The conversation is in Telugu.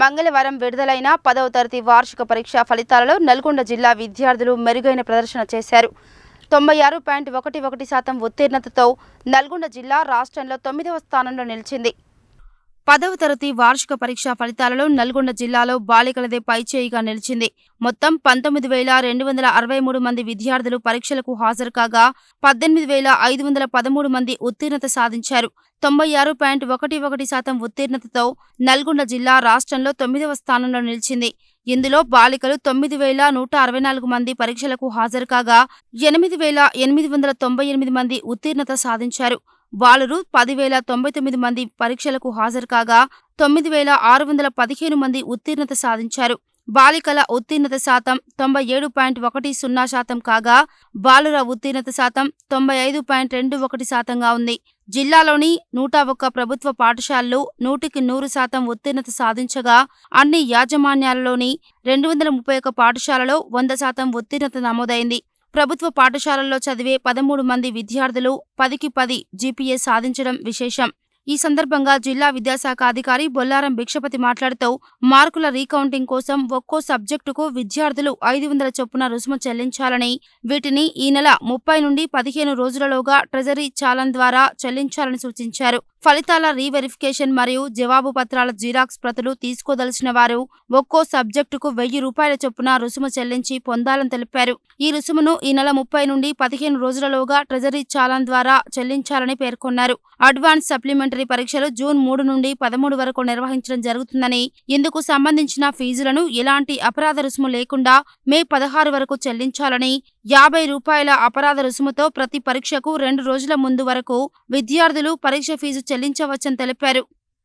మంగళవారం విడుదలైన పదవ తరగతి వార్షిక పరీక్ష ఫలితాలలో నల్గొండ జిల్లా విద్యార్థులు మెరుగైన ప్రదర్శన చేశారు. తొంభై ఆరు పాయింట్ ఒకటి ఒకటి శాతం ఉత్తీర్ణతతో నల్గొండ జిల్లా రాష్ట్రంలో తొమ్మిదవ స్థానంలో నిలిచింది. పదవ తరగతి వార్షిక పరీక్ష ఫలితాలలో నల్గొండ జిల్లాలో బాలికలదే పైచేయిగా నిలిచింది. మొత్తం పంతొమ్మిది వేల రెండు వందల అరవై మూడు మంది విద్యార్థులు పరీక్షలకు హాజరు కాగా పద్దెనిమిది వేల ఐదు వందల పదమూడు మంది ఉత్తీర్ణత సాధించారు. తొంభై ఆరు పాయింట్ ఒకటి ఒకటి శాతం ఉత్తీర్ణతతో నల్గొండ జిల్లా రాష్ట్రంలో తొమ్మిదవ స్థానంలో నిలిచింది. ఇందులో బాలికలు తొమ్మిది వేల నూట అరవై నాలుగు మంది పరీక్షలకు హాజరు కాగా ఎనిమిది వేల ఎనిమిది వందల తొంభై ఎనిమిది మంది ఉత్తీర్ణత సాధించారు. బాలురు పదివేల తొంభై తొమ్మిది మంది పరీక్షలకు హాజరు కాగా తొమ్మిది వేల ఆరు వందల పదిహేను మంది ఉత్తీర్ణత సాధించారు. బాలికల ఉత్తీర్ణత శాతం తొంభై ఏడు పాయింట్ ఒకటి సున్నా శాతం కాగా బాలుర ఉత్తీర్ణత శాతం తొంభై ఐదు పాయింట్ రెండు ఒకటి శాతంగా ఉంది. జిల్లాలోని నూట ఒక్క ప్రభుత్వ పాఠశాలలు నూటికి నూరు శాతం ఉత్తీర్ణత సాధించగా అన్ని యాజమాన్యాలలోని రెండు వందల ముప్పై ఒక్క పాఠశాలలో వంద శాతం ఉత్తీర్ణత నమోదైంది. ప్రభుత్వ పాఠశాలల్లో చదివే పదమూడు మంది విద్యార్థులు పదికి పది జీపీఏ సాధించడం విశేషం. ఈ సందర్భంగా జిల్లా విద్యాశాఖ అధికారి బొల్లారం భిక్షపతి మాట్లాడుతూ మార్కుల రీకౌంటింగ్ కోసం ఒక్కో సబ్జెక్టుకు విద్యార్థులు ఐదు వందల చొప్పున రుసుము చెల్లించాలని వీటిని ఈ నెల ముప్పై నుండి పదిహేను రోజులలోగా ట్రెజరీ చాలన్ ద్వారా చెల్లించాలని సూచించారు. ఫలితాల రీవెరిఫికేషన్ మరియు జవాబు పత్రాల జిరాక్స్ ప్రతులు తీసుకోదలసిన వారు ఒక్కో సబ్జెక్టుకు వెయ్యి రూపాయల చొప్పున రుసుము చెల్లించి పొందాలని తెలిపారు. ఈ రుసుమును ఈ నెల ముప్పై నుండి పదిహేను రోజులలోగా ట్రెజరీ చాలాన్ ద్వారా చెల్లించాలని పేర్కొన్నారు. అడ్వాన్స్ సప్లిమెంటరీ పరీక్షలు జూన్ మూడు నుండి పదమూడు వరకు నిర్వహించడం జరుగుతుందని ఇందుకు సంబంధించిన ఫీజులను ఎలాంటి అపరాధ రుసుము లేకుండా మే పదహారు వరకు చెల్లించాలని యాభై రూపాయల అపరాధ రుసుముతో ప్రతి పరీక్షకు రెండు రోజుల ముందు వరకు విద్యార్థులు పరీక్ష ఫీజు చెల్లించవచ్చని తెలిపారు.